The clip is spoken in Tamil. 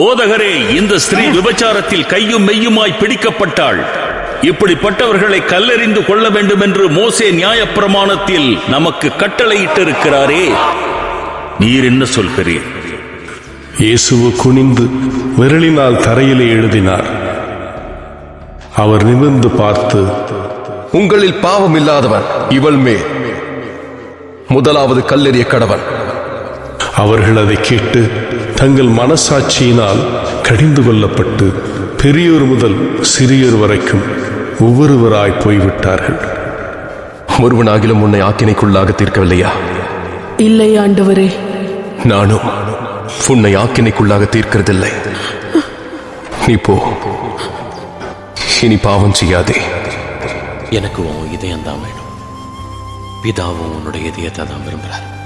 போதகரே இந்த ஸ்திரீ விபச்சாரத்தில் கையும் மெய்யுமாய் பிடிக்கப்பட்டாள். இப்படிப்பட்டவர்களை கல்லெறிந்து கொள்ள வேண்டும் என்று மோசே நியாயப்பிரமாணத்தில் நமக்கு கட்டளையிட்டிருக்கிறாரே. நீர் என்ன சொல்கிறீர்? இயேசுவு குனிந்து விரலினால் தரையிலே எழுதினார். அவர் நிமிர்ந்து பார்த்து உங்களில் பாவம் இல்லாதவன் இவள் மேல். முதலாவது கல்லெறிய கடவன். அவர்கள் அதை கேட்டு தங்கள் மனசாட்சியினால் கடிந்து கொள்ளப்பட்டு பெரியோர் முதல் சிறியோர் வரைக்கும் ஒவ்வொருவராய் போய்விட்டார்கள். ஒருவனாகிலும் உன்னை ஆக்கினைக்குள்ளாக தீர்க்கவில்லையா? இல்லை ஆண்டவரே. நானும் உன்னை ஆக்கினைக்குள்ளாக தீர்க்கிறதில்லை. நீ போ. இனி பாவம் செய்யாதே. எனக்கு உன் இதயம் தான் வேணும். பிதாவும் உன்னுடைய இதயத்தை தான் விரும்புறாரு